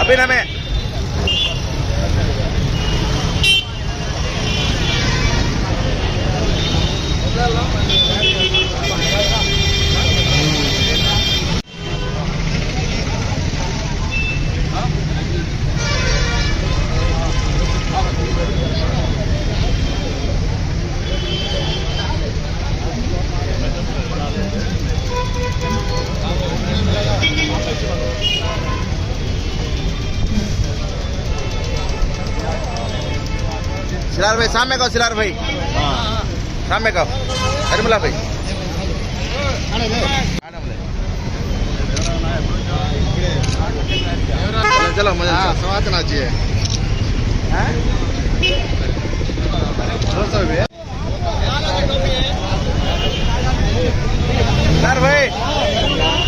अभी ना मैं सामने कहो सिलार भाई। सामने कहो। हरमिला भाई। चलो, मज़ा समाचार चाहिए सिलार भाई।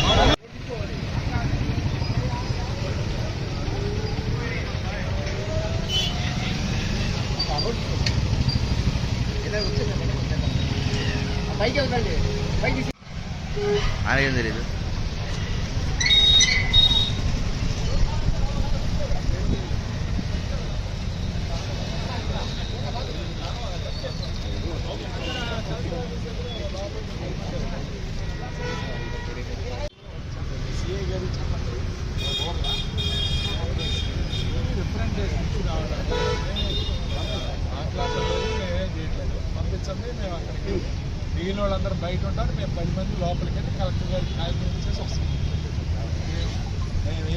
ఆయనకేం తెలియదు పంపించండి మేము అక్కడికి వాళ్ళందరూ బయట ఉంటారు మేము పది మంది లోపలికి వెళ్ళి కలెక్టర్ గారికి కాగితం ఇచ్చేసి వస్తాం. మేము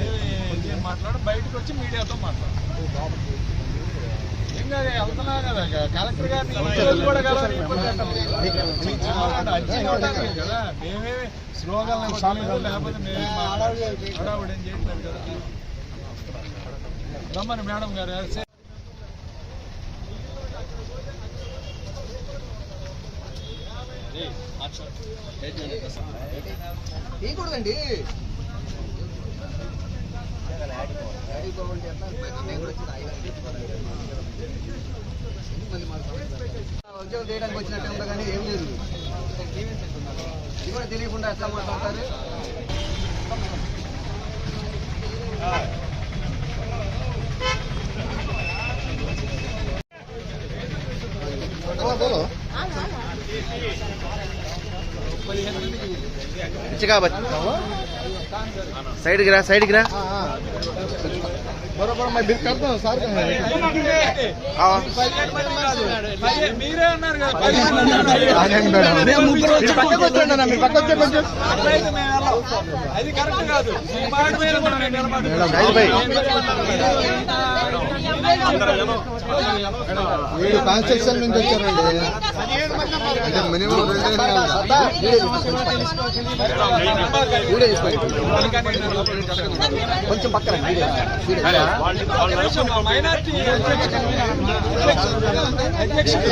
ఏం మాట్లాడు బయటకు వచ్చి మీడియాతో మాట్లాడు ఏం కాదు వెళ్తున్నా కదా కలెక్టర్ గారిని కూడా కలవాలి. అర్జీ ఇవ్వడానికి కదా. మేమేమి స్లోగన్ లేకపోతే మేమే హడావుడు ఏం చేయట్లేదు కదా. రమ్మని మేడం గారు తీయకూడదండి. ఉద్యోగం చేయడానికి వచ్చినట్టు ఉందా కానీ ఏం లేదు. ఇది కూడా తెలియకుండా ఎట్లా మాట్లాడతారు. పిచ్చిగా సైడ్ కి రా సైడ్ కి రా बरोबर मैं बिल करता हूँ सर ఆ. మీరే అన్నారు కదా అది కరెక్ట్ కాదు. ఈ మాట మీద కూడా నేను భాయ్ వీళ్ళు కాన్స్ట్రక్షన్ నుంచి వచ్చారండి. అంటే మినిమం కొంచెం పక్కన మైనార్టీ అధ్యక్షుడు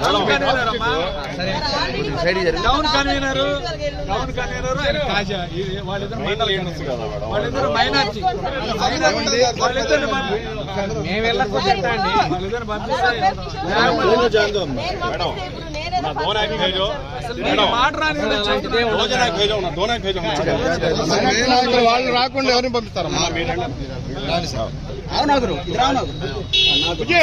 టౌన్ కన్వీనర్. టౌన్ కన్వీనర్ వాళ్ళిద్దరు వాళ్ళిద్దరు మైనార్టీ వాళ్ళిద్దరు మేము వెళ్ళకపోతే వాళ్ళిద్దరు పంపిస్తే. వాళ్ళు రాకుండా ఎవరిని ఆల్రెడీ అందరూ లోపలికి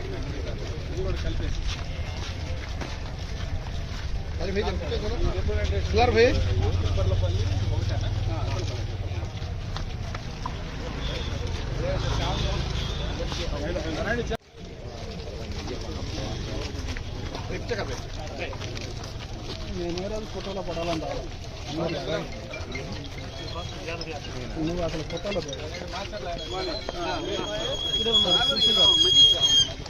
రెండు నిమిషాలు మాచల్ నుంచి వచ్చారు మాచల్ నుంచి వచ్చారు సుధార్ భాయ్ ఫోటోలో పడాలంట నువ్వు అసలు ఫోటోలో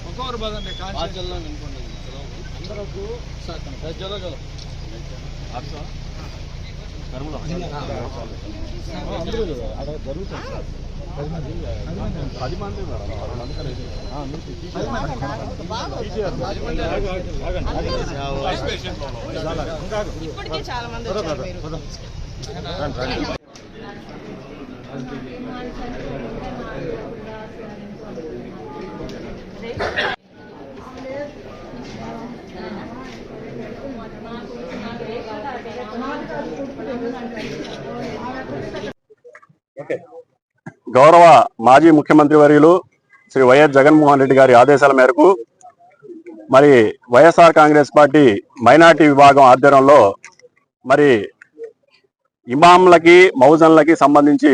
ఒక్కొక్కరు పదండి కాన్స్టిట్యున్సీ ఇప్పటికే చాలా మంది వచ్చారు మీరు. గౌరవ మాజీ ముఖ్యమంత్రి వర్యులు శ్రీ వైఎస్ జగన్మోహన్ రెడ్డి గారి ఆదేశాల మేరకు మరి వైఎస్ఆర్ కాంగ్రెస్ పార్టీ మైనార్టీ విభాగం ఆధ్వర్యంలో మరి ఇమాంలకి మౌజన్లకి సంబంధించి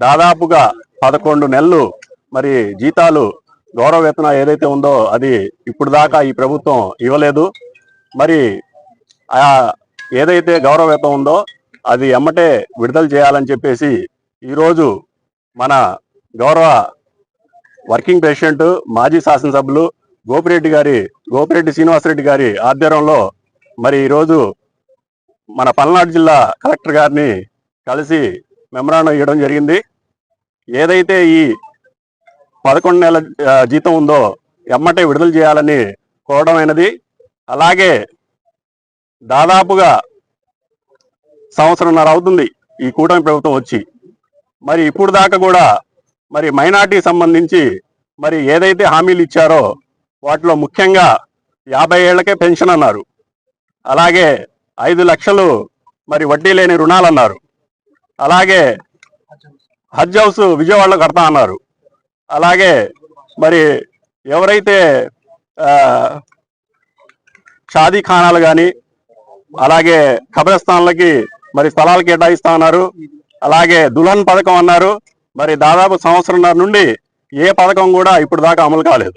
దాదాపుగా పదకొండు నెలలు మరి జీతాలు గౌరవ వేతనం ఏదైతే ఉందో అది ఇప్పుడు దాకా ఈ ప్రభుత్వం ఇవ్వలేదు. మరి ఆ ఏదైతే గౌరవ వేతనం ఉందో అది ఎమ్మటే విడుదల చేయాలని చెప్పేసి ఈరోజు మన గౌరవ వర్కింగ్ ప్రెసిడెంట్ మాజీ శాసనసభ్యులు గోపిరెడ్డి గారి గోపిరెడ్డి శ్రీనివాసరెడ్డి గారి ఆధ్వర్యంలో మరి ఈరోజు మన పల్నాడు జిల్లా కలెక్టర్ గారిని కలిసి మెమరాండం ఇవ్వడం జరిగింది. ఏదైతే ఈ పదకొండు నెలల జీతం ఉందో ఎమ్మటే విడుదల చేయాలని కోరడమైనది అలాగే దాదాపుగా సంవత్సరంన్నర అవుతుంది ఈ కూటమి ప్రభుత్వం వచ్చి. మరి ఇప్పుడు దాకా కూడా మరి మైనార్టీ సంబంధించి మరి ఏదైతే హామీలు ఇచ్చారో వాటిలో ముఖ్యంగా యాభై ఏళ్ళకే పెన్షన్ అన్నారు. అలాగే ఐదు లక్షలు మరి వడ్డీ లేని రుణాలు అన్నారు. అలాగే హజ్ హౌస్ విజయవాడలో కడతా అన్నారు. అలాగే మరి ఎవరైతే షాదీ ఖానాలు కానీ అలాగే కబ్రస్థాన్లకి మరి స్థలాలు కేటాయిస్తా ఉన్నారు అలాగే దుల్హన్ పథకం అన్నారు. మరి దాదాపు సంవత్సరంన్నర నుండి ఏ పథకం కూడా ఇప్పుడు దాకా అమలు కాలేదు.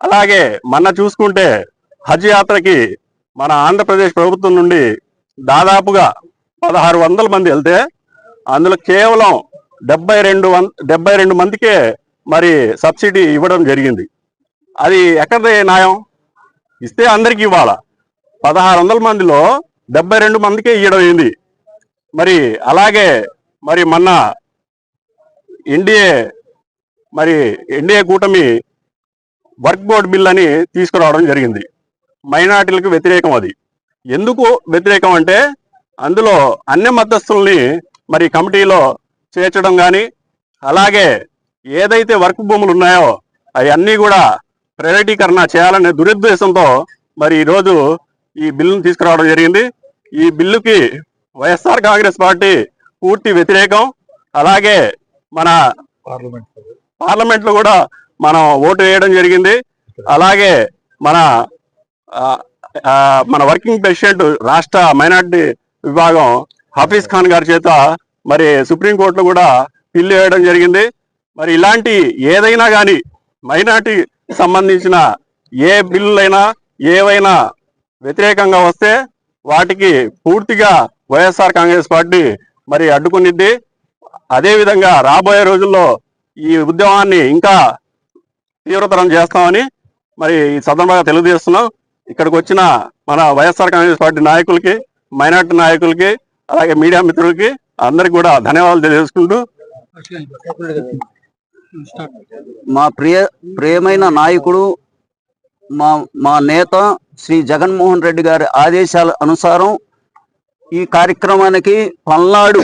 అలాగే మొన్న చూసుకుంటే హజ్ యాత్రకి మన ఆంధ్రప్రదేశ్ ప్రభుత్వం నుండి దాదాపుగా పదహారు వందల మంది వెళ్తే అందులో కేవలం డెబ్బై రెండు వన్ డెబ్బై రెండు మందికే మరి సబ్సిడీ ఇవ్వడం జరిగింది. అది ఎక్కడ న్యాయం? ఇస్తే అందరికి ఇవ్వాలా? పదహారు వందల మందిలో డెబ్బై రెండు మందికే ఇవ్వడం అయింది మరి అలాగే మరి మొన్న ఎన్డీఏ మరి ఎన్డీఏ కూటమి వర్క్ బోర్డ్ బిల్ అని తీసుకురావడం జరిగింది. మైనార్టీలకు వ్యతిరేకం అది. ఎందుకు వ్యతిరేకం అంటే అందులో అన్ని మద్దస్తుల్ని మరి కమిటీలో చేర్చడం కానీ అలాగే ఏదైతే వర్క్ భూములు ఉన్నాయో అవన్నీ కూడా ప్రైవేటీకరణ చేయాలనే దురుద్దేశంతో మరి ఈరోజు ఈ బిల్లును తీసుకురావడం జరిగింది. ఈ బిల్లుకి వైఎస్ఆర్ కాంగ్రెస్ పార్టీ పూర్తి వ్యతిరేకం. అలాగే మన పార్లమెంట్ పార్లమెంట్లో కూడా మనం ఓటు వేయడం జరిగింది. అలాగే మన మన వర్కింగ్ ప్రెసిడెంట్ రాష్ట్ర మైనార్టీ విభాగం హఫీజ్ ఖాన్ గారి చేత మరి సుప్రీంకోర్టులో కూడా పిల్లు వేయడం జరిగింది. మరి ఇలాంటి ఏదైనా కానీ మైనార్టీ సంబంధించిన ఏ బిల్లులైనా ఏవైనా వ్యతిరేకంగా వస్తే వాటికి పూర్తిగా వైఎస్ఆర్ కాంగ్రెస్ పార్టీ మరి అడ్డుకునిద్ది. అదేవిధంగా రాబోయే రోజుల్లో ఈ ఉద్యమాన్ని ఇంకా తీవ్రతరం చేస్తామని మరి ఈ సందర్భంగా తెలియజేస్తున్నాం. ఇక్కడికి వచ్చిన మన వైఎస్ఆర్ కాంగ్రెస్ పార్టీ నాయకులకి మైనార్టీ నాయకులకి అలాగే మీడియా మిత్రులకి అందరికి కూడా ధన్యవాదాలు తెలియజేసుకుంటూ. మా ప్రియ ప్రియమైన నాయకుడు మా మా నేత శ్రీ జగన్మోహన్ రెడ్డి గారి ఆదేశాల అనుసారం ఈ కార్యక్రమానికి పల్నాడు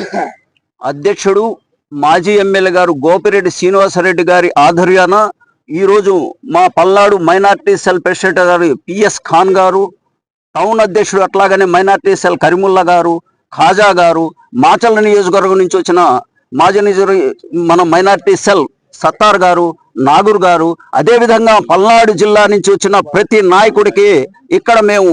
అధ్యక్షుడు మాజీ ఎమ్మెల్యే గారు గోపిరెడ్డి శ్రీనివాసరెడ్డి గారి ఆధ్వర్యాన ఈరోజు మా Palnadu minority cell president garu PS Khan garu town అధ్యక్షుడు అట్లాగనే మైనార్టీ సెల్ కరీముల్లా గారు ఖాజా గారు మాచల్ల నియోజకవర్గం నుంచి వచ్చిన మాజీ నియోజక మన మైనార్టీ సెల్ సత్తార్ గారు నాగూర్ గారు అదేవిధంగా పల్నాడు జిల్లా నుంచి వచ్చిన ప్రతి నాయకుడికి ఇక్కడ మేము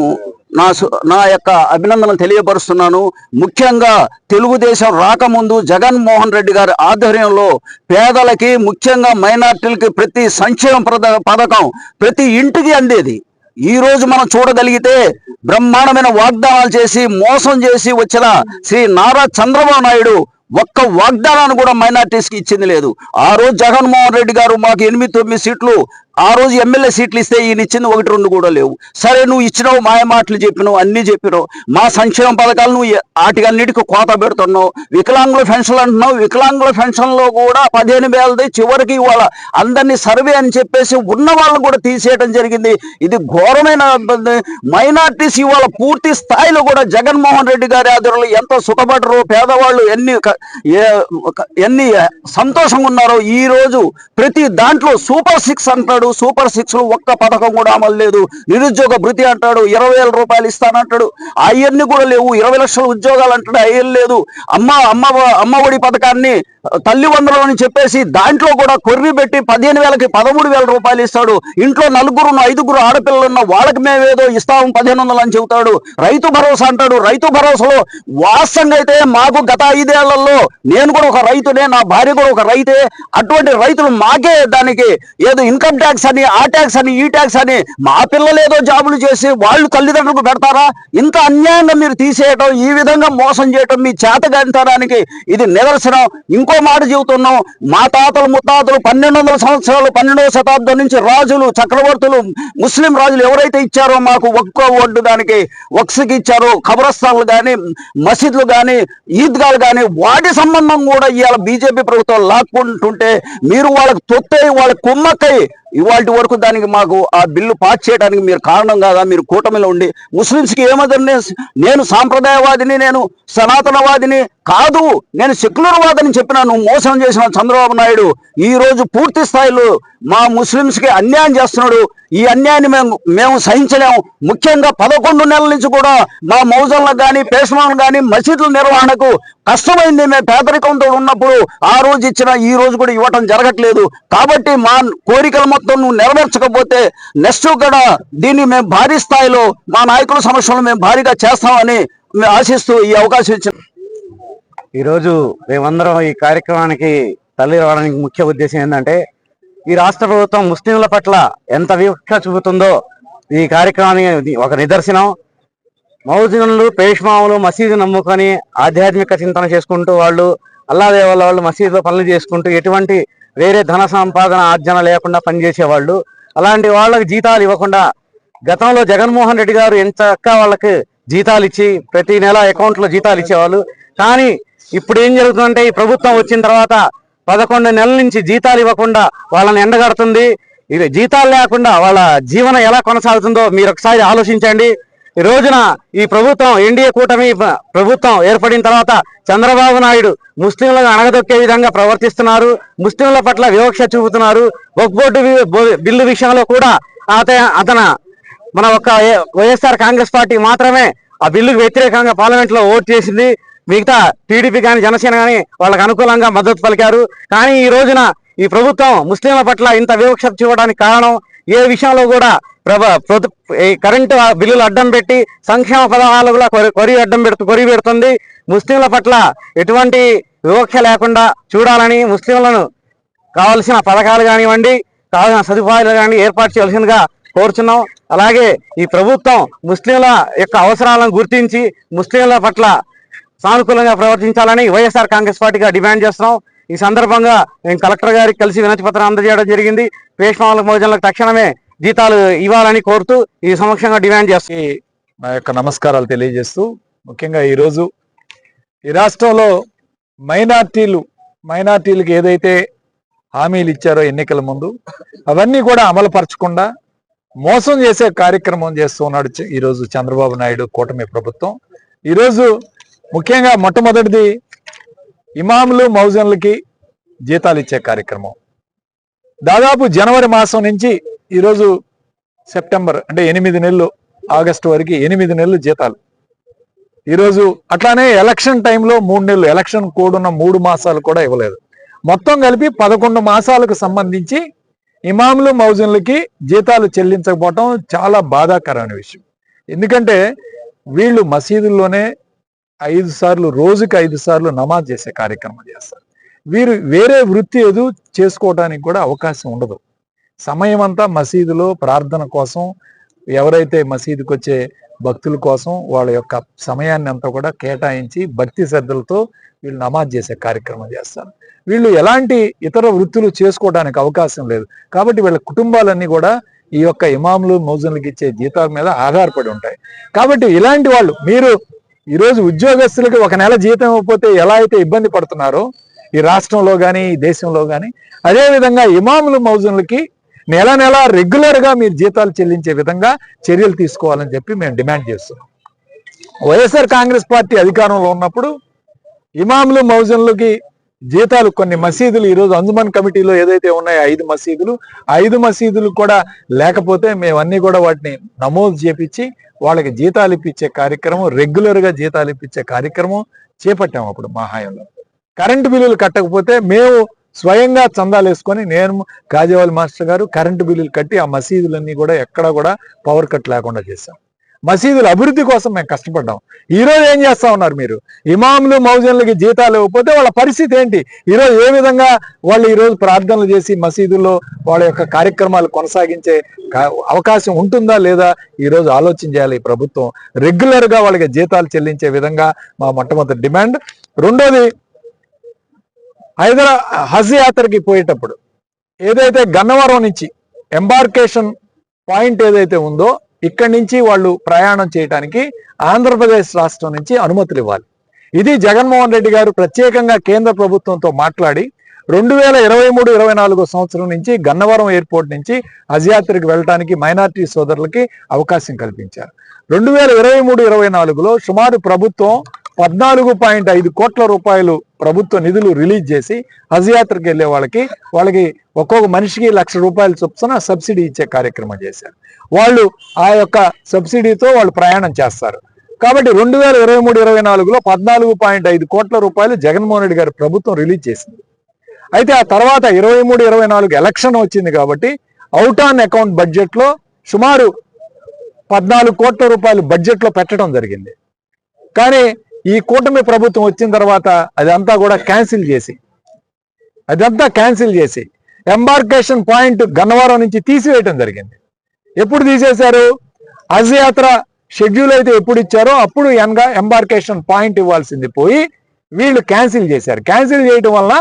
నా సు- నా యొక్క అభినందనలు తెలియపరుస్తున్నాను. ముఖ్యంగా తెలుగుదేశం రాకముందు జగన్మోహన్ రెడ్డి గారి ఆధ్వర్యంలో పేదలకి ముఖ్యంగా మైనార్టీలకి ప్రతి సంక్షేమ ప్రద- పథకం ప్రతి ఇంటికి అందేది. ఈ రోజు మనం చూడగలిగితే బ్రహ్మాండమైన వాగ్దానాలు చేసి మోసం చేసి వచ్చిన శ్రీ నారా చంద్రబాబు నాయుడు ఒక్క వాగ్దానాన్ని కూడా మైనార్టీస్కి ఇచ్చింది లేదు. ఆ రోజు జగన్మోహన్ రెడ్డి గారు మాకు ఎనిమిది తొమ్మిది సీట్లు ఆ రోజు ఎమ్మెల్యే సీట్లు ఇస్తే ఈయన ఇచ్చింది ఒకటి రెండు కూడా లేవు. సరే నువ్వు ఇచ్చినావు మాయ మాటలు చెప్పినావు అన్ని చెప్పినావు. మా సంక్షేమ పథకాలు నువ్వు వాటికన్నిటికీ కోత పెడుతున్నావు. వికలాంగుల పెన్షన్లు అంటున్నావు. వికలాంగుల పెన్షన్లో కూడా పదిహేను వేలది చివరికి ఇవాళ అందరినీ సర్వే అని చెప్పేసి ఉన్న వాళ్ళని కూడా తీసేయడం జరిగింది. ఇది ఘోరమైన మైనార్టీస్ ఇవాళ పూర్తి స్థాయిలో కూడా జగన్మోహన్ రెడ్డి గారి ఆధ్వర్యంలో ఎంత సుఖపడరు పేదవాళ్ళు ఎన్ని ఒక- ఎన్ని సంతోషంగా ఉన్నారో ఈ రోజు ప్రతి దాంట్లో సూపర్ సిక్స్ అంటాడు సూపర్ సిక్స్లో ఒక్క పథకం కూడా అమలు లేదు. నిరుద్యోగ భృతి అంటాడు ఇరవై వేల రూపాయలు ఇస్తానంటాడు. అవన్నీ కూడా లేవు. ఇరవై లక్షల ఉద్యోగాలు అంటాడు అయ్యం లేదు. అమ్మ అమ్మ అమ్మ ఒడి పథకాన్ని తల్లి వందలు అని చెప్పేసి దాంట్లో కూడా కొర్రి పెట్టి పదిహేను వేలకి పదమూడు వేల రూపాయలు ఇస్తాడు. ఇంట్లో నలుగురు ఐదుగురు ఆడపిల్లలు ఉన్న వాళ్ళకి మేమేదో ఇస్తాము పదిహేను వందలు అని చెబుతాడు. రైతు భరోసా అంటాడు. రైతు భరోసాలో వాస్తవంగా అయితే మాకు గత ఐదేళ్ళలో నేను కూడా ఒక రైతునే నా భార్య కూడా ఒక రైతే. అటువంటి రైతులు మాకే దానికి ఏదో ఇన్కమ్ ట్యాక్స్ అని ఆ ట్యాక్స్ అని ఈ ట్యాక్స్ అని మా పిల్లలు ఏదో జాబులు చేసి వాళ్ళు తల్లిదండ్రులకు పెడతారా? ఇంత అన్యాయంగా మీరు తీసేయటం ఈ విధంగా మోసం చేయటం మీ చేతగాంతరానికి ఇది నిదర్శనం. ఇంకో మాట చెబుతున్నాం. మా తాతలు ముత్తాతలు పన్నెండు వందల సంవత్సరాలు పన్నెండవ శతాబ్దం నుంచి రాజులు చక్రవర్తులు ముస్లిం రాజులు ఎవరైతే ఇచ్చారో మాకు ఒక్కో ఒడ్డు దానికి వక్స్కి ఇచ్చారో. ఖబరస్థాన్లు కానీ మసీదులు కానీ ఈద్గాలు కానీ వాటి సంబంధం కూడా ఇవాళ బీజేపీ ప్రభుత్వం లాక్కుంటుంటే మీరు వాళ్ళకి తొత్తై వాళ్ళ కుమ్మక్కై ఇవాళ వరకు దానికి మాకు ఆ బిల్లు పాస్ చేయడానికి మీరు కారణం కాదా? మీరు కూటమిలో ఉండి ముస్లింస్కి ఏమదని నేను సాంప్రదాయవాదిని నేను సనాతనవాదిని కాదు. నేను సెక్యులర్ వాదని చెప్పిన నువ్వు మోసం చేసిన చంద్రబాబు నాయుడు. ఈ రోజు పూర్తి స్థాయిలో మా ముస్లింస్కి అన్యాయం చేస్తున్నాడు. ఈ అన్యాయాన్ని మేము మేము సహించలేము. ముఖ్యంగా పదకొండు నెలల నుంచి కూడా మా మౌజన్లకు కానీ పేషమాలకు కానీ మసీదుల నిర్వహణకు కష్టమైంది. మేము పేదరికంతో ఉన్నప్పుడు ఆ రోజు ఇచ్చిన ఈ రోజు కూడా ఇవ్వటం జరగట్లేదు. కాబట్టి మా కోరికలు మొత్తం నువ్వు నెరవేర్చకపోతే నెక్స్ట్ కూడా దీన్ని మేము భారీ స్థాయిలో మా నాయకుల సమస్యలు మేము భారీగా చేస్తామని మేము ఆశిస్తూ ఈ అవకాశం ఇచ్చిన ఈరోజు మేమందరం ఈ కార్యక్రమానికి తల్లి రావడానికి ముఖ్య ఉద్దేశం ఏంటంటే ఈ రాష్ట్ర ప్రభుత్వం ముస్లింల పట్ల ఎంత వివక్ష చూపుతుందో ఈ కార్యక్రమానికి ఒక నిదర్శనం. మౌజన్లు పేష్మాములు మసీదు నమ్ముకొని ఆధ్యాత్మిక చింతన చేసుకుంటూ వాళ్ళు అల్లాదే వాళ్ళు మసీదులో పనులు చేసుకుంటూ ఎటువంటి వేరే ధన సంపాదన ఆర్జన లేకుండా పనిచేసేవాళ్ళు అలాంటి వాళ్ళకి జీతాలు ఇవ్వకుండా గతంలో జగన్మోహన్ రెడ్డి గారు ఎంత వాళ్ళకి జీతాలు ఇచ్చి ప్రతి నెల అకౌంట్లో జీతాలు ఇచ్చేవాళ్ళు. కానీ ఇప్పుడు ఏం జరుగుతుందంటే ఈ ప్రభుత్వం వచ్చిన తర్వాత పదకొండు నెలల నుంచి జీతాలు ఇవ్వకుండా వాళ్ళని ఎండగడుతుంది. ఇది జీతాలు లేకుండా వాళ్ళ జీవనం ఎలా కొనసాగుతుందో మీరు ఒకసారి ఆలోచించండి. ఈ రోజున ఈ ప్రభుత్వం ఎన్డీఏ కూటమి ప్రభుత్వం ఏర్పడిన తర్వాత చంద్రబాబు నాయుడు ముస్లింలను అణగదొక్కే విధంగా ప్రవర్తిస్తున్నారు. ముస్లింల పట్ల వివక్ష చూపుతున్నారు. వక్ఫ్ బోర్డు బిల్లు విషయంలో కూడా అత అతను మన ఒక వైఎస్ఆర్ కాంగ్రెస్ పార్టీ మాత్రమే ఆ బిల్లుకు వ్యతిరేకంగా పార్లమెంట్లో ఓటు చేసింది. మిగతా టీడీపీ కానీ జనసేన కానీ వాళ్ళకు అనుకూలంగా మద్దతు పలికారు. కానీ ఈ రోజున ఈ ప్రభుత్వం ముస్లింల పట్ల ఇంత వివక్ష చూడడానికి కారణం ఏ విషయంలో కూడా ప్రభ ప్రొదు- ఈ కరెంటు బిల్లులు అడ్డం పెట్టి సంక్షేమ పథకాలు కూడా కొరి- కొరి అడ్డం పెడుతూ కొరి పెడుతుంది. ముస్లింల పట్ల ఎటువంటి వివక్ష లేకుండా చూడాలని ముస్లింలను కావలసిన పథకాలు కానివ్వండి కావలసిన సదుపాయాలు కానీ ఏర్పాటు చేయాల్సిందిగా కోరుచున్నాం. అలాగే ఈ ప్రభుత్వం ముస్లింల యొక్క అవసరాలను గుర్తించి ముస్లింల పట్ల సానుకూలంగా ప్రవర్తించాలని వైఎస్ఆర్ కాంగ్రెస్ పార్టీగా డిమాండ్ చేస్తున్నాం. ఈ సందర్భంగా మేము కలెక్టర్ గారికి కలిసి వినతి పత్రం అందజేయడం జరిగింది. పేష్మాల మోజన్లకు తక్షణమే జీతాలు ఇవ్వాలని కోరుతూ ఈ సమక్షంగా డిమాండ్ చేస్తూ ఈ నా యొక్క నమస్కారాలు తెలియజేస్తూ ముఖ్యంగా ఈరోజు ఈ రాష్ట్రంలో మైనార్టీలు మైనార్టీలకు ఏదైతే హామీలు ఇచ్చారో ఎన్నికల ముందు అవన్నీ కూడా అమలుపరచకుండా మోసం చేసే కార్యక్రమం చేస్తూ ఉన్నాడు ఈరోజు చంద్రబాబు నాయుడు కూటమి ప్రభుత్వం. ఈరోజు ముఖ్యంగా మొట్టమొదటిది ఇమాములు మౌజన్లకి జీతాలు ఇచ్చే కార్యక్రమం. దాదాపు జనవరి మాసం నుంచి ఈరోజు సెప్టెంబర్ అంటే ఎనిమిది నెలలు ఆగస్టు వరకు ఎనిమిది నెలలు జీతాలు. ఈరోజు అట్లానే ఎలక్షన్ టైంలో మూడు నెలలు ఎలక్షన్ కోడ్ ఉన్న మూడు మాసాలు కూడా ఇవ్వలేదు. మొత్తం కలిపి పదకొండు మాసాలకు సంబంధించి ఇమాములు మౌజన్లకి జీతాలు చెల్లించకపోవటం చాలా బాధాకరమైన విషయం. ఎందుకంటే వీళ్ళు మసీదుల్లోనే ఐదు సార్లు రోజుకి ఐదు సార్లు నమాజ్ చేసే కార్యక్రమం చేస్తారు వీరు వేరే వృత్తి ఎదు చేసుకోవడానికి కూడా అవకాశం ఉండదు. సమయం అంతా మసీదులో ప్రార్థన కోసం ఎవరైతే మసీదుకి వచ్చే భక్తుల కోసం వాళ్ళ యొక్క సమయాన్ని అంతా కూడా కేటాయించి భక్తి శ్రద్ధలతో వీళ్ళు నమాజ్ చేసే కార్యక్రమం చేస్తారు వీళ్ళు ఎలాంటి ఇతర వృత్తులు చేసుకోవడానికి అవకాశం లేదు. కాబట్టి వీళ్ళ కుటుంబాలన్నీ కూడా ఈ యొక్క ఇమాములు మౌజన్లకు ఇచ్చే జీతాల మీద ఆధారపడి ఉంటాయి. కాబట్టి ఇలాంటి వాళ్ళు మీరు ఈరోజు ఉద్యోగస్తులకి ఒక నెల జీతం ఇవ్వకపోతే ఎలా అయితే ఇబ్బంది పడుతున్నారో ఈ రాష్ట్రంలో కానీ ఈ దేశంలో కానీ అదేవిధంగా ఇమాములు మౌజన్లకి నెల నెల రెగ్యులర్గా మీరు జీతాలు చెల్లించే విధంగా చర్యలు తీసుకోవాలని చెప్పి మేము డిమాండ్ చేస్తున్నాం. వైఎస్ఆర్ కాంగ్రెస్ పార్టీ అధికారంలో ఉన్నప్పుడు ఇమాములు మౌజన్లకి జీతాలు కొన్ని మసీదులు ఈరోజు అంజుమన్ కమిటీలో ఏదైతే ఉన్నాయో ఐదు మసీదులు ఐదు మసీదులు కూడా లేకపోతే మేమన్నీ కూడా వాటిని నమోదు చేపించి వాళ్ళకి జీతాలు ఇప్పించే కార్యక్రమం రెగ్యులర్గా జీతాలు ఇప్పించే కార్యక్రమం చేపట్టాము అప్పుడు మా హాయంలో. కరెంటు బిల్లులు కట్టకపోతే మేము స్వయంగా చందాలు వేసుకొని నేను కాజేవాల్ మాస్టర్ గారు కరెంటు బిల్లులు కట్టి ఆ మసీదులన్నీ కూడా ఎక్కడా కూడా పవర్ కట్ లేకుండా చేశాం. మసీదుల అభివృద్ధి కోసం మేము కష్టపడ్డాం. ఈరోజు ఏం చేస్తా ఉన్నారు మీరు? ఇమాములు మౌజన్లకి జీతాలు ఇవ్వకపోతే వాళ్ళ పరిస్థితి ఏంటి? ఈరోజు ఏ విధంగా వాళ్ళు ఈరోజు ప్రార్థనలు చేసి మసీదుల్లో వాళ్ళ యొక్క కార్యక్రమాలు కొనసాగించే అవకాశం ఉంటుందా లేదా? ఈరోజు ఆలోచన చేయాలి ఈ ప్రభుత్వం. రెగ్యులర్గా వాళ్ళకి జీతాలు చెల్లించే విధంగా మా మొట్టమొదటి డిమాండ్. రెండోది హైదరా హజ్ యాత్రకి పోయేటప్పుడు ఏదైతే గన్నవరం నుంచి ఎంబార్కేషన్ పాయింట్ ఏదైతే ఉందో ఇక్కడి నుంచి వాళ్ళు ప్రయాణం చేయడానికి ఆంధ్రప్రదేశ్ రాష్ట్రం నుంచి అనుమతులు ఇవ్వాలి. ఇది జగన్మోహన్ రెడ్డి గారు ప్రత్యేకంగా కేంద్ర ప్రభుత్వంతో మాట్లాడి రెండు వేల ఇరవై మూడు ఇరవై నాలుగో సంవత్సరం నుంచి గన్నవరం ఎయిర్పోర్ట్ నుంచి హజ్యాత్రకు వెళ్ళడానికి మైనార్టీ సోదరులకి అవకాశం కల్పించారు. రెండు వేల ఇరవై మూడు ఇరవై నాలుగులో సుమారు ప్రభుత్వం పద్నాలుగు పాయింట్ ఐదు కోట్ల రూపాయలు ప్రభుత్వ నిధులు రిలీజ్ చేసి హజ్ యాత్రకు వెళ్ళే వాళ్ళకి వాళ్ళకి ఒక్కొక్క మనిషికి లక్ష రూపాయలు చొప్పున సబ్సిడీ ఇచ్చే కార్యక్రమం చేశారు. వాళ్ళు ఆ యొక్క సబ్సిడీతో వాళ్ళు ప్రయాణం చేస్తారు. కాబట్టి రెండు వేల ఇరవై మూడు ఇరవై నాలుగులో పద్నాలుగు పాయింట్ ఐదు కోట్ల రూపాయలు జగన్మోహన్ రెడ్డి గారి ప్రభుత్వం రిలీజ్ చేసింది. అయితే ఆ తర్వాత ఇరవై మూడు ఇరవై నాలుగు ఎలక్షన్ వచ్చింది కాబట్టి అవుట్ ఆన్ అకౌంట్ బడ్జెట్లో సుమారు పద్నాలుగు కోట్ల రూపాయలు బడ్జెట్లో పెట్టడం జరిగింది. కానీ ఈ కూటమి ప్రభుత్వం వచ్చిన తర్వాత అదంతా కూడా క్యాన్సిల్ చేసి అదంతా క్యాన్సిల్ చేసి ఎంబార్కేషన్ పాయింట్ గన్నవరం నుంచి తీసివేయటం జరిగింది. ఎప్పుడు తీసేశారు? హజ్ యాత్ర షెడ్యూల్ అయితే ఎప్పుడు ఇచ్చారో అప్పుడు ఎన్గా ఎంబార్కేషన్ పాయింట్ ఇవ్వాల్సింది పోయి వీళ్ళు క్యాన్సిల్ చేశారు. క్యాన్సిల్ చేయడం వల్ల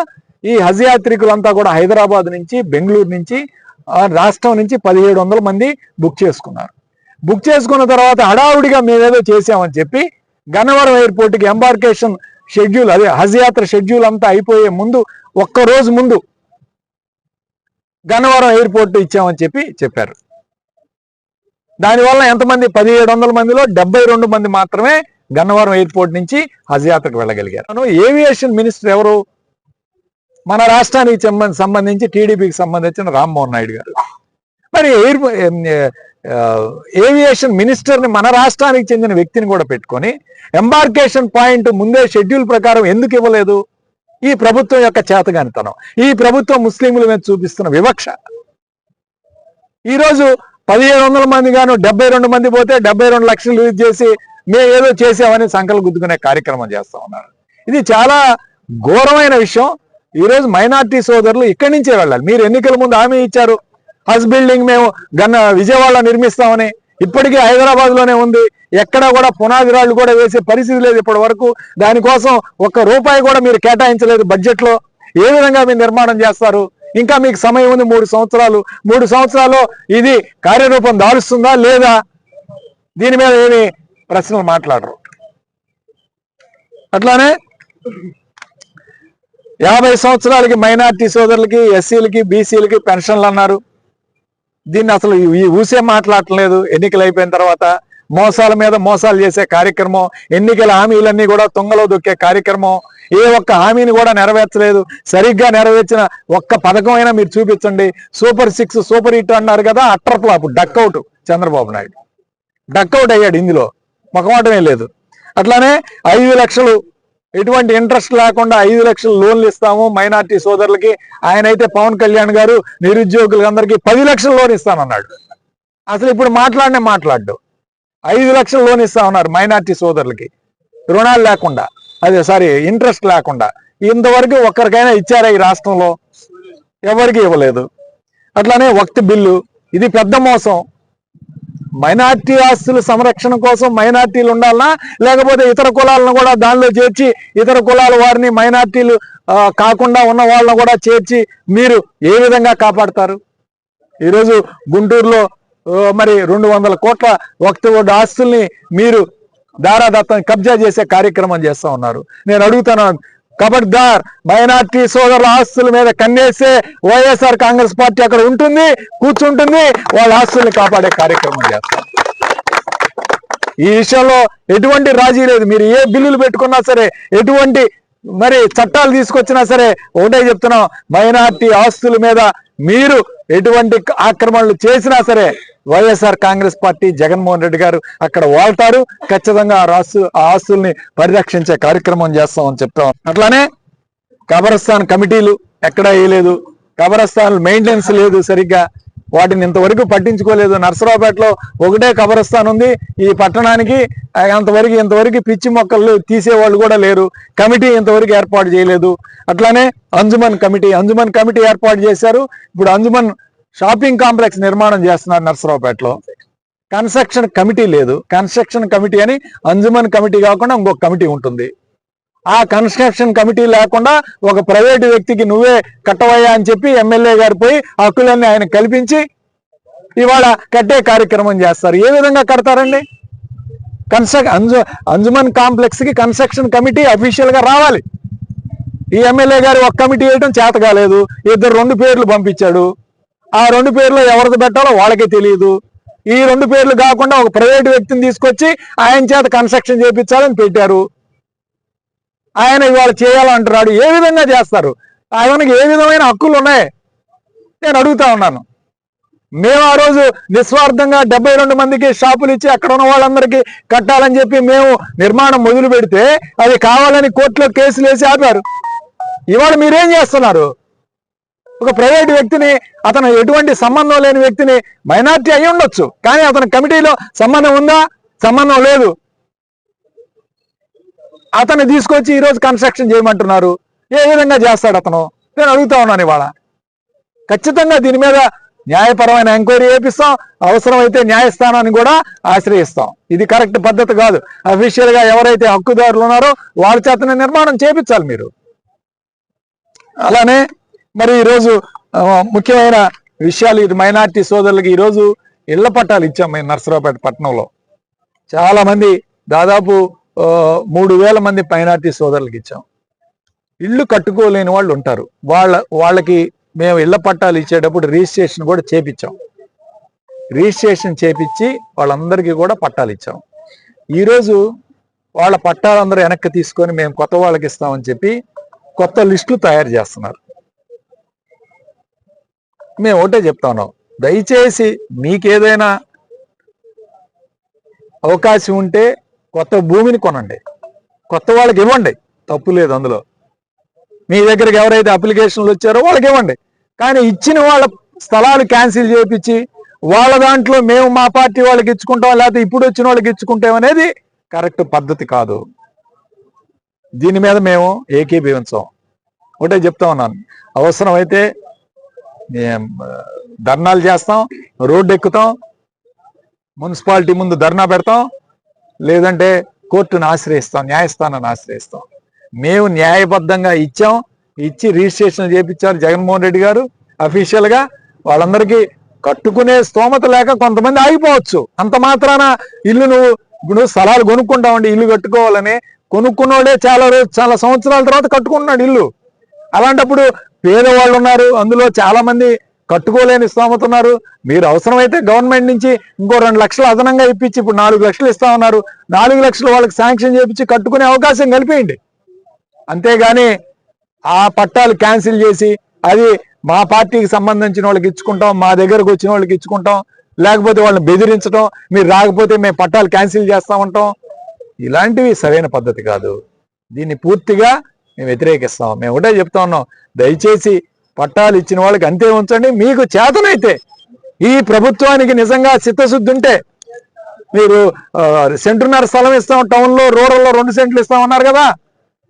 ఈ హజ్ యాత్రికులంతా కూడా హైదరాబాద్ నుంచి బెంగళూరు నుంచి ఆ, రాష్ట్రం నుంచి పదిహేడు వందల మంది బుక్ చేసుకున్నారు. బుక్ చేసుకున్న తర్వాత హడావుడిగా మేమేదో చేసామని చెప్పి గన్నవరం ఎయిర్పోర్ట్కి ఎంబార్కేషన్ షెడ్యూల్ అదే హజ్ యాత్ర షెడ్యూల్ అంతా అయిపోయే ముందు ఒక్క రోజు ముందు గన్నవరం ఎయిర్పోర్ట్ ఇచ్చామని చెప్పి చెప్పారు. దానివల్ల ఎంతమంది? పదిహేడు వందల మందిలో డెబ్బై రెండు మంది మాత్రమే గన్నవరం ఎయిర్పోర్ట్ నుంచి హజ్ యాత్రకు వెళ్ళగలిగారు ఏవియేషన్ మినిస్టర్ ఎవరు? మన రాష్ట్రానికి సంబంధించి టీడీపీకి సంబంధించిన రామ్మోహన్ నాయుడు గారు. మరి ఎయిర్ ఏవియేషన్ మినిస్టర్ని మన రాష్ట్రానికి చెందిన వ్యక్తిని కూడా పెట్టుకొని ఎంబార్కేషన్ పాయింట్ ముందే షెడ్యూల్ ప్రకారం ఎందుకు ఇవ్వలేదు? ఈ ప్రభుత్వం యొక్క చేతగానితనం. ఈ ప్రభుత్వం ముస్లింల మీద చూపిస్తున్న వివక్ష. ఈ రోజు పదిహేడు వందల మంది గాను డెబ్బై రెండు మంది పోతే డెబ్బై రెండు లక్షలు యూజ్ చేసి మేము ఏదో చేసామని సంకలు గుద్దుకునే కార్యక్రమం చేస్తా ఉన్నారు. ఇది చాలా ఘోరమైన విషయం. ఈరోజు మైనార్టీ సోదరులు ఇక్కడి నుంచే వెళ్ళాలి. మీరు ఎన్నికల ముందు హామీ ఇచ్చారు. హజ్ బిల్డింగ్ మేము గన్న విజయవాడలో నిర్మిస్తామని ఇప్పటికీ హైదరాబాద్లోనే ఉంది. ఎక్కడ కూడా పునాది రాళ్ళు కూడా వేసే పరిస్థితి లేదు ఇప్పటి వరకు. దానికోసం ఒక్క రూపాయి కూడా మీరు కేటాయించలేదు బడ్జెట్లో ఏ విధంగా మీరు నిర్మాణం చేస్తారు? ఇంకా మీకు సమయం ఉంది మూడు సంవత్సరాలు. మూడు సంవత్సరాలు ఇది కార్యరూపం దారుస్తుందా లేదా? దీని మీద ఏమి ప్రశ్నలు మాట్లాడరు. అట్లానే యాభై సంవత్సరాలకి మైనార్టీ సోదరులకి ఎస్సీలకి బీసీలకి పెన్షన్లు అన్నారు. దీన్ని అసలు ఈ ఊసే మాట్లాడట్లేదు ఎన్నికలు అయిపోయిన తర్వాత మోసాల మీద మోసాలు చేసే కార్యక్రమం ఎన్నికల హామీలన్నీ కూడా తుంగలో దొక్కే కార్యక్రమం ఏ ఒక్క హామీని కూడా నెరవేర్చలేదు. సరిగ్గా నెరవేర్చిన ఒక్క పథకం అయినా మీరు చూపించండి. సూపర్ సిక్స్ సూపర్ హిట్ అన్నారు కదా utter flop duck out Chandrababu Naidu. Duck out అయ్యాడు ఇందులో. ముఖమాటమే లేదు. అట్లానే ఐదు లక్షలు ఎటువంటి ఇంట్రెస్ట్ లేకుండా ఐదు లక్షలు లోన్లు ఇస్తాము మైనార్టీ సోదరులకి. ఆయన అయితే పవన్ కళ్యాణ్ గారు నిరుద్యోగులందరికీ పది లక్షలు లోన్ ఇస్తానన్నాడు. అసలు ఇప్పుడు మాట్లాడనే మాట్లాడు ఐదు లక్షలు లోన్ ఇస్తా ఉన్నారు మైనార్టీ సోదరులకి. రుణాలు లేకుండా అదే సారీ ఇంట్రెస్ట్ లేకుండా. ఇంతవరకు ఒక్కరికైనా ఇచ్చారా ఈ రాష్ట్రంలో? ఎవరికి ఇవ్వలేదు. అట్లానే వక్తి బిల్లు ఇది పెద్ద మోసం. మైనార్టీ ఆస్తుల సంరక్షణ కోసం మైనార్టీలు ఉండాలనా? లేకపోతే ఇతర కులాలను కూడా దానిలో చేర్చి ఇతర కులాల వారిని మైనార్టీలు కాకుండా ఉన్న వాళ్ళని కూడా చేర్చి మీరు ఏ విధంగా కాపాడతారు? ఈరోజు గుంటూరులో మరి రెండు వందల కోట్ల వక్త ఆస్తుల్ని మీరు దారాదత్తం కబ్జా చేసే కార్యక్రమం చేస్తా ఉన్నారు. నేను అడుగుతాను కబడ్దార్ మైనార్టీ సోదరుల ఆస్తుల మీద కన్నేసే వైఎస్ఆర్ కాంగ్రెస్ పార్టీ అక్కడ ఉంటుంది కూర్చుంటుంది వాళ్ళ ఆస్తుల్ని కాపాడే కార్యక్రమం చేస్తారు ఈ విషయంలో ఎటువంటి రాజీ లేదు. మీరు ఏ బిల్లులు పెట్టుకున్నా సరే ఎటువంటి మరి చట్టాలు తీసుకొచ్చినా సరే ఒకటే చెప్తున్నాం మైనార్టీ ఆస్తుల మీద మీరు ఎటువంటి ఆక్రమణలు చేసినా సరే వైఎస్ఆర్ కాంగ్రెస్ పార్టీ జగన్మోహన్ రెడ్డి గారు అక్కడ వాళ్తారు. ఖచ్చితంగా ఆ రాసు ఆ ఆస్తుల్ని పరిరక్షించే కార్యక్రమం చేస్తామని చెప్తాం. అట్లానే కబరస్థాన్ కమిటీలు ఎక్కడా వేయలేదు కబరస్థాన్ మెయింటెనెన్స్ లేదు సరిగ్గా. వాటిని ఇంతవరకు పట్టించుకోలేదు. నర్సరావుపేటలో ఒకటే కబరస్థాన్ ఉంది ఈ పట్టణానికి అంతవరకు ఇంతవరకు పిచ్చి మొక్కలు తీసేవాళ్ళు కూడా లేరు. కమిటీ ఇంతవరకు ఏర్పాటు చేయలేదు. అట్లానే అంజుమన్ కమిటీ అంజుమన్ కమిటీ ఏర్పాటు చేశారు. ఇప్పుడు అంజుమన్ షాపింగ్ కాంప్లెక్స్ నిర్మాణం చేస్తున్నారు నర్సరావుపేటలో. కన్స్ట్రక్షన్ కమిటీ లేదు. కన్స్ట్రక్షన్ కమిటీ అని అంజుమన్ కమిటీ కాకుండా ఇంకొక కమిటీ ఉంటుంది. ఆ కన్స్ట్రక్షన్ కమిటీ లేకుండా ఒక ప్రైవేటు వ్యక్తికి నువ్వే కట్టవయ్యా అని చెప్పి ఎమ్మెల్యే గారు పోయి హక్కులన్నీ ఆయన కల్పించి ఇవాళ కట్టే కార్యక్రమం చేస్తారు. ఏ విధంగా కడతారండి? కన్స్ట్రక్ అంజు అంజుమన్ కాంప్లెక్స్కి కన్స్ట్రక్షన్ కమిటీ అఫీషియల్గా రావాలి. ఈ ఎమ్మెల్యే గారు ఒక కమిటీ వేయడం చేత కాలేదు. ఇద్దరు రెండు పేర్లు పంపించాడు. ఆ రెండు పేర్లు ఎవరిది పెట్టాలో వాళ్ళకే తెలియదు. ఈ రెండు పేర్లు కాకుండా ఒక ప్రైవేట్ వ్యక్తిని తీసుకొచ్చి ఆయన చేత కన్స్ట్రక్షన్ చేయించాలని పెట్టారు. ఆయన ఇవాళ చేయాలంటున్నాడు. ఏ విధంగా చేస్తారు? ఆయనకి ఏ విధమైన హక్కులు ఉన్నాయి? నేను అడుగుతా ఉన్నాను. మేము ఆ రోజు నిస్వార్థంగా డెబ్బై రెండు మందికి షాపులు ఇచ్చి అక్కడ ఉన్న వాళ్ళందరికీ కట్టాలని చెప్పి మేము నిర్మాణం మొదలు పెడితే అది కావాలని కోర్టులో కేసులు వేసి ఆపారు. ఇవాళ మీరేం చేస్తున్నారు? ఒక ప్రైవేట్ వ్యక్తిని అతను ఎటువంటి సంబంధం లేని వ్యక్తిని మైనార్టీ అయి ఉండొచ్చు. కానీ అతని కమిటీలో సంబంధం ఉందా? సంబంధం లేదు. అతన్ని తీసుకొచ్చి ఈరోజు కన్స్ట్రక్షన్ చేయమంటున్నారు. ఏ విధంగా చేస్తాడు అతను? నేను అడుగుతా ఉన్నాను ఇవాళ. ఖచ్చితంగా దీని మీద న్యాయపరమైన ఎంక్వైరీ చేపిస్తాం. అవసరమైతే న్యాయస్థానాన్ని కూడా ఆశ్రయిస్తాం. ఇది కరెక్ట్ పద్ధతి కాదు. అఫీషియల్గా ఎవరైతే హక్కుదారులు ఉన్నారో వాళ్ళ చేతనే నిర్మాణం చేపించాలి మీరు. అలానే మరి ఈరోజు ముఖ్యమైన విషయాలు ఇది మైనార్టీ సోదరులకి ఈరోజు ఇళ్ళ పట్టాలు ఇచ్చాం మేము నర్సరావుపేట పట్టణంలో. చాలా మంది దాదాపు మూడు వేల మంది మైనార్టీ సోదరులకు ఇచ్చాం. ఇల్లు కట్టుకోలేని వాళ్ళు ఉంటారు. వాళ్ళ వాళ్ళకి మేము ఇళ్ళ పట్టాలు ఇచ్చేటప్పుడు రిజిస్ట్రేషన్ కూడా చేపించాం రిజిస్ట్రేషన్ చేపించి వాళ్ళందరికీ కూడా పట్టాలు ఇచ్చాం. ఈరోజు వాళ్ళ పట్టాలందరూ వెనక్కి తీసుకొని మేము కొత్త వాళ్ళకి ఇస్తామని చెప్పి కొత్త లిస్టులు తయారు చేస్తున్నారు. మేము ఒకటే చెప్తా ఉన్నాం. దయచేసి మీకేదైనా అవకాశం ఉంటే కొత్త భూమిని కొనండి. కొత్త వాళ్ళకి ఇవ్వండి. తప్పు లేదు అందులో. మీ దగ్గరికి ఎవరైతే అప్లికేషన్లు వచ్చారో వాళ్ళకి ఇవ్వండి. కానీ ఇచ్చిన వాళ్ళ స్థలాలు క్యాన్సిల్ చేయించి వాళ్ళ దాంట్లో మేము మా పార్టీ వాళ్ళకి ఇచ్చుకుంటాం లేకపోతే ఇప్పుడు వచ్చిన వాళ్ళకి ఇచ్చుకుంటాం అనేది కరెక్ట్ పద్ధతి కాదు. దీని మీద మేము ఏకీభవించాం. ఒకటే చెప్తా ఉన్నాను. అవసరమైతే ధర్నాలు చేస్తాం రోడ్డు ఎక్కుతాం మున్సిపాలిటీ ముందు ధర్నా పెడతాం లేదంటే కోర్టును ఆశ్రయిస్తాం న్యాయస్థానాన్ని ఆశ్రయిస్తాం. మేము న్యాయబద్ధంగా ఇచ్చాం ఇచ్చి రిజిస్ట్రేషన్ చేపించారు జగన్మోహన్ రెడ్డి గారు. అఫీషియల్గా వాళ్ళందరికీ కట్టుకునే స్తోమత లేక కొంతమంది ఆగిపోవచ్చు. అంత మాత్రాన ఇల్లు నువ్వు ఇప్పుడు స్థలాలు కొనుక్కుంటామండి ఇల్లు కట్టుకోవాలని. కొనుక్కున్నోడే చాలా రోజు చాలా సంవత్సరాల తర్వాత కట్టుకుంటున్నాడు ఇల్లు. అలాంటప్పుడు పేదవాళ్ళు ఉన్నారు. అందులో చాలా మంది కట్టుకోలేని స్తోమత ఉన్నారు. మీరు అవసరమైతే గవర్నమెంట్ నుంచి ఇంకో రెండు లక్షలు అదనంగా ఇప్పించి ఇప్పుడు నాలుగు లక్షలు ఇస్తా ఉన్నారు. నాలుగు లక్షలు వాళ్ళకి శాంక్షన్ చేపించి కట్టుకునే అవకాశం కల్పేయండి. అంతేగాని ఆ పట్టాలు క్యాన్సిల్ చేసి అది మా పార్టీకి సంబంధించిన వాళ్ళకి ఇచ్చుకుంటాం మా దగ్గరకు వచ్చిన వాళ్ళకి ఇచ్చుకుంటాం లేకపోతే వాళ్ళని బెదిరించడం మీరు రాకపోతే మేము పట్టాలు క్యాన్సిల్ చేస్తా ఉంటాం. ఇలాంటివి సరైన పద్ధతి కాదు. దీన్ని పూర్తిగా మేము వ్యతిరేకిస్తాం. మేము ఒకటే చెప్తా ఉన్నాం. దయచేసి పట్టాలు ఇచ్చిన వాళ్ళకి అంతే ఉంచండి. మీకు చేతనైతే ఈ ప్రభుత్వానికి నిజంగా చిత్తశుద్ధి ఉంటే మీరు సెంటున్నర స్థలం ఇస్తాం టౌన్లో రూరల్లో రెండు సెంట్లు ఇస్తామన్నారు కదా?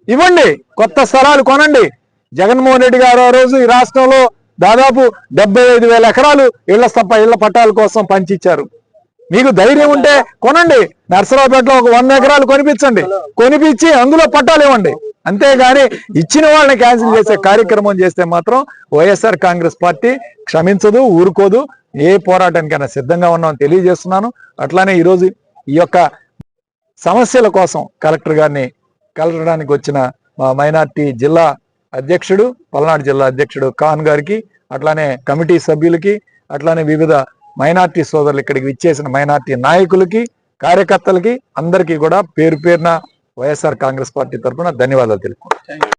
ఇవ్వండి. కొత్త స్థలాలు కొనండి. జగన్మోహన్ రెడ్డి గారు ఆ రోజు ఈ రాష్ట్రంలో దాదాపు డెబ్బై ఐదు వేల ఎకరాలు ఇళ్ళ స్తప ఇళ్ళ పట్టాల కోసం పంచిచ్చారు. మీకు ధైర్యం ఉంటే కొనండి. నర్సరావుపేటలో ఒక వంద ఎకరాలు కొనిపించండి. కొనిపించి అందులో పట్టాలు ఇవ్వండి. అంతేగాని ఇచ్చిన వాళ్ళని క్యాన్సిల్ చేసే కార్యక్రమం చేస్తే మాత్రం వైఎస్ఆర్ కాంగ్రెస్ పార్టీ క్షమించదు ఊరుకోదు. ఏ పోరాటానికైనా సిద్ధంగా ఉన్నామని తెలియజేస్తున్నాను. అట్లానే ఈరోజు ఈ యొక్క సమస్యల కోసం కలెక్టర్ గారిని కలవడానికి వచ్చిన మా మైనార్టీ జిల్లా అధ్యక్షుడు పల్నాడు జిల్లా అధ్యక్షుడు ఖాన్ గారికి అట్లానే కమిటీ సభ్యులకి అట్లానే వివిధ మైనార్టీ సోదరులు ఇక్కడికి విచ్చేసిన మైనార్టీ నాయకులకి కార్యకర్తలకి అందరికీ కూడా పేరు పేరున వైఎస్ఆర్ కాంగ్రెస్ పార్టీ తరఫున ధన్యవాదాలు తెలుపుకుంటాను